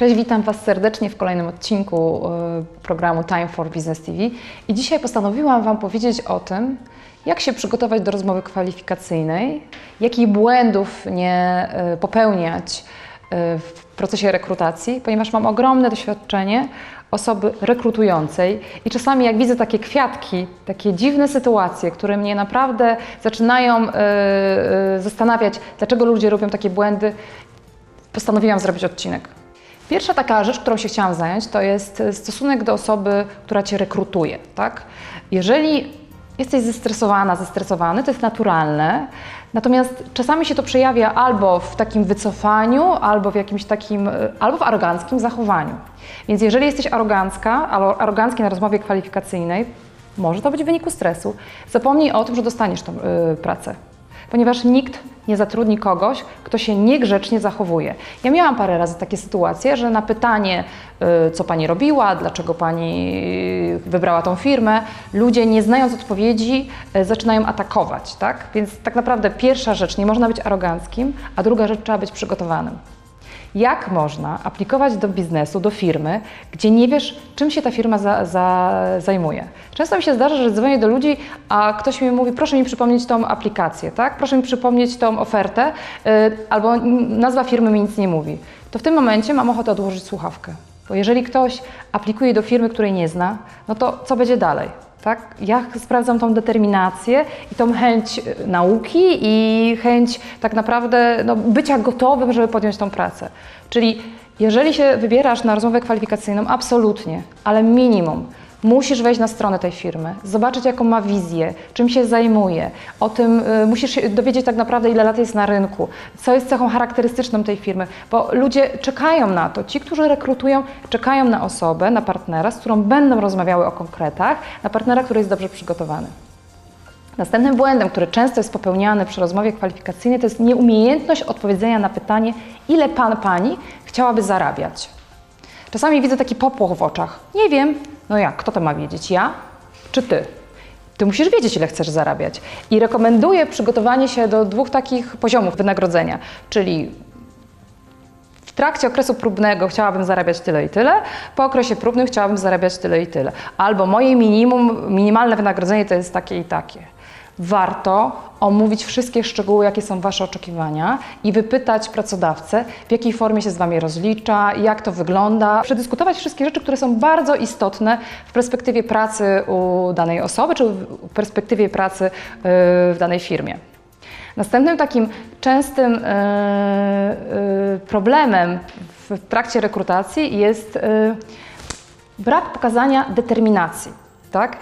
Cześć, witam Was serdecznie w kolejnym odcinku y, programu Time for Business TV. I dzisiaj postanowiłam Wam powiedzieć o tym, jak się przygotować do rozmowy kwalifikacyjnej, jakich błędów nie y, popełniać y, w procesie rekrutacji, ponieważ mam ogromne doświadczenie osoby rekrutującej i czasami jak widzę takie kwiatki, takie dziwne sytuacje, które mnie naprawdę zaczynają zastanawiać, dlaczego ludzie robią takie błędy, postanowiłam zrobić odcinek. Pierwsza taka rzecz, którą się chciałam zająć, to jest stosunek do osoby, która Cię rekrutuje, tak? Jeżeli jesteś zestresowana, zestresowany, to jest naturalne, natomiast czasami się to przejawia albo w takim wycofaniu, albo w jakimś takim, y, albo w aroganckim zachowaniu. Więc jeżeli jesteś arogancka, albo arogancki na rozmowie kwalifikacyjnej, może to być w wyniku stresu. Zapomnij o tym, że dostaniesz tą y, pracę ponieważ nikt nie zatrudni kogoś, kto się niegrzecznie zachowuje. Ja miałam parę razy takie sytuacje, że na pytanie, y, co pani robiła, dlaczego pani wybrała tą firmę, ludzie nie znając odpowiedzi y, zaczynają atakować, tak? Więc tak naprawdę pierwsza rzecz, nie można być aroganckim, a druga rzecz, trzeba być przygotowanym. Jak można aplikować do biznesu, do firmy, gdzie nie wiesz, czym się ta firma za, za, zajmuje? Często mi się zdarza, że dzwonię do ludzi, a ktoś mi mówi, proszę mi przypomnieć tą aplikację, tak? proszę mi przypomnieć tą ofertę, yy, albo nazwa firmy mi nic nie mówi. To w tym momencie mam ochotę odłożyć słuchawkę. Bo jeżeli ktoś aplikuje do firmy, której nie zna, no to co będzie dalej? Tak? Ja sprawdzam tą determinację i tą chęć y, nauki i chęć tak naprawdę no, bycia gotowym, żeby podjąć tą pracę. Czyli jeżeli się wybierasz na rozmowę kwalifikacyjną, absolutnie, ale minimum. Musisz wejść na stronę tej firmy, zobaczyć jaką ma wizję, czym się zajmuje, o tym y, musisz się dowiedzieć tak naprawdę ile lat jest na rynku, co jest cechą charakterystyczną tej firmy, bo ludzie czekają na to, ci, którzy rekrutują, czekają na osobę, na partnera, z którą będą rozmawiały o konkretach, na partnera, który jest dobrze przygotowany. Następnym błędem, który często jest popełniany przy rozmowie kwalifikacyjnej, to jest nieumiejętność odpowiedzenia na pytanie, ile pan, pani chciałaby zarabiać. Czasami widzę taki popłoch w oczach. Nie wiem. No jak? Kto to ma wiedzieć? Ja czy ty? Ty musisz wiedzieć, ile chcesz zarabiać. I rekomenduję przygotowanie się do dwóch takich poziomów wynagrodzenia, czyli w trakcie okresu próbnego chciałabym zarabiać tyle i tyle, po okresie próbnym chciałabym zarabiać tyle i tyle. Albo moje minimum, minimalne wynagrodzenie to jest takie i takie. Warto omówić wszystkie szczegóły, jakie są Wasze oczekiwania i wypytać pracodawcę, w jakiej formie się z Wami rozlicza, jak to wygląda, przedyskutować wszystkie rzeczy, które są bardzo istotne w perspektywie pracy u danej osoby czy w perspektywie pracy yy, w danej firmie. Następnym takim częstym yy, yy, problemem w trakcie rekrutacji jest brak pokazania determinacji. Tak?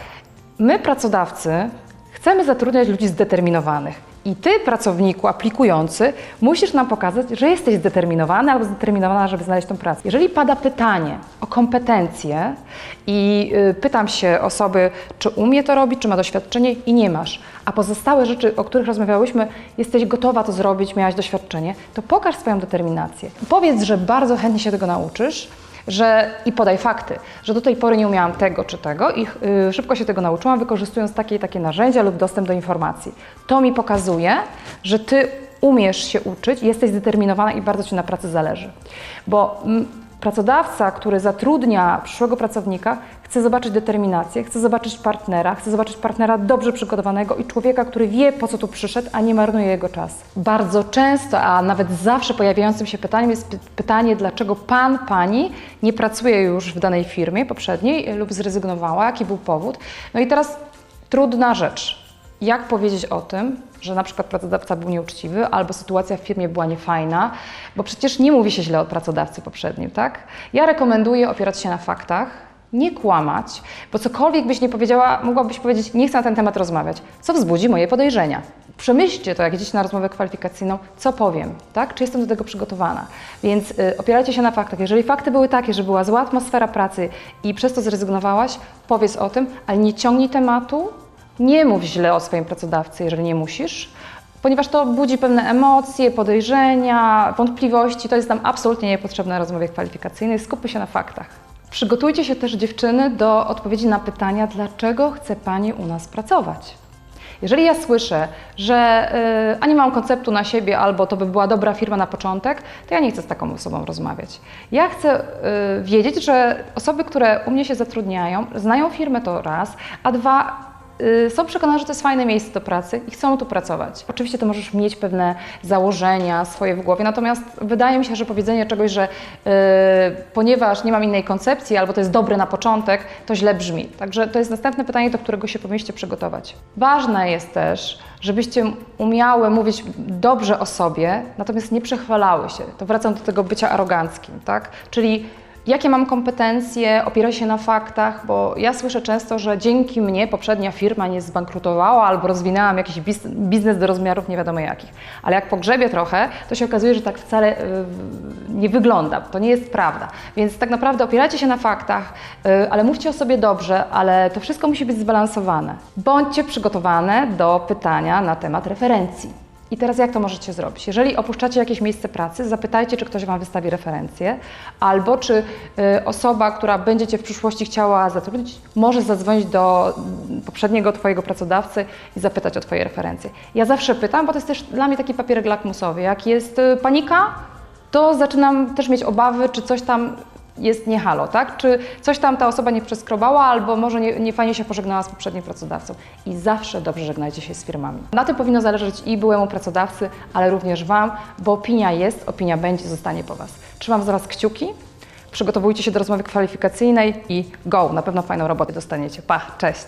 My, pracodawcy, chcemy zatrudniać ludzi zdeterminowanych. I ty, pracowniku aplikujący, musisz nam pokazać, że jesteś zdeterminowany albo zdeterminowana, żeby znaleźć tą pracę. Jeżeli pada pytanie o kompetencje i y, pytam się osoby, czy umie to robić, czy ma doświadczenie i nie masz, a pozostałe rzeczy, o których rozmawiałyśmy, jesteś gotowa to zrobić, miałaś doświadczenie, to pokaż swoją determinację. Powiedz, że bardzo chętnie się tego nauczysz, że i podaj fakty, że do tej pory nie umiałam tego czy tego i yy, szybko się tego nauczyłam, wykorzystując takie i takie narzędzia lub dostęp do informacji. To mi pokazuje, że ty umiesz się uczyć, jesteś zdeterminowana i bardzo ci na pracy zależy. Bo mm, pracodawca, który zatrudnia przyszłego pracownika, chce zobaczyć determinację, chce zobaczyć partnera, chce zobaczyć partnera dobrze przygotowanego i człowieka, który wie, po co tu przyszedł, a nie marnuje jego czas. Bardzo często, a nawet zawsze pojawiającym się pytaniem jest pytanie, dlaczego pan, pani nie pracuje już w danej firmie poprzedniej lub zrezygnowała, jaki był powód. No i teraz trudna rzecz. Jak powiedzieć o tym, że na przykład pracodawca był nieuczciwy albo sytuacja w firmie była niefajna, bo przecież nie mówi się źle o pracodawcy poprzednim, tak? Ja rekomenduję opierać się na faktach, nie kłamać, bo cokolwiek byś nie powiedziała, mogłabyś powiedzieć, nie chcę na ten temat rozmawiać, co wzbudzi moje podejrzenia. Przemyślcie to, jak idziecie na rozmowę kwalifikacyjną, co powiem, tak? Czy jestem do tego przygotowana? Więc y, opierajcie się na faktach. Jeżeli fakty były takie, że była zła atmosfera pracy i przez to zrezygnowałaś, powiedz o tym, ale nie ciągnij tematu, nie mów źle o swoim pracodawcy, jeżeli nie musisz, ponieważ to budzi pewne emocje, podejrzenia, wątpliwości. To jest nam absolutnie niepotrzebne na rozmowie kwalifikacyjnej. Skupmy się na faktach. Przygotujcie się też dziewczyny do odpowiedzi na pytania, dlaczego chce Pani u nas pracować. Jeżeli ja słyszę, że y, ani nie mam konceptu na siebie, albo to by była dobra firma na początek, to ja nie chcę z taką osobą rozmawiać. Ja chcę y, wiedzieć, że osoby, które u mnie się zatrudniają, znają firmę to raz, a dwa są przekonane, że to jest fajne miejsce do pracy i chcą tu pracować. Oczywiście to możesz mieć pewne założenia swoje w głowie, natomiast wydaje mi się, że powiedzenie czegoś, że y, ponieważ nie mam innej koncepcji albo to jest dobre na początek, to źle brzmi. Także to jest następne pytanie, do którego się powinniście przygotować. Ważne jest też, żebyście umiały mówić dobrze o sobie, natomiast nie przechwalały się. To wracam do tego bycia aroganckim, tak? Czyli Jakie mam kompetencje, opiera się na faktach, bo ja słyszę często, że dzięki mnie poprzednia firma nie zbankrutowała albo rozwinęłam jakiś biz- biznes do rozmiarów nie wiadomo jakich. Ale jak pogrzebię trochę, to się okazuje, że tak wcale y, nie wygląda. To nie jest prawda. Więc tak naprawdę opierajcie się na faktach, y, ale mówcie o sobie dobrze, ale to wszystko musi być zbalansowane. Bądźcie przygotowane do pytania na temat referencji. I teraz jak to możecie zrobić? Jeżeli opuszczacie jakieś miejsce pracy, zapytajcie, czy ktoś Wam wystawi referencję, albo czy y, osoba, która będzie Cię w przyszłości chciała zatrudnić, może zadzwonić do mm, poprzedniego Twojego pracodawcy i zapytać o Twoje referencje. Ja zawsze pytam, bo to jest też dla mnie taki papierek lakmusowy. Jak jest y, panika, to zaczynam też mieć obawy, czy coś tam jest nie halo, tak? Czy coś tam ta osoba nie przeskrobała, albo może nie, nie fajnie się pożegnała z poprzednim pracodawcą. I zawsze dobrze żegnajcie się z firmami. Na tym powinno zależeć i byłemu pracodawcy, ale również Wam, bo opinia jest, opinia będzie, zostanie po Was. Trzymam za Was kciuki, przygotowujcie się do rozmowy kwalifikacyjnej i go, na pewno fajną robotę dostaniecie. Pa, cześć!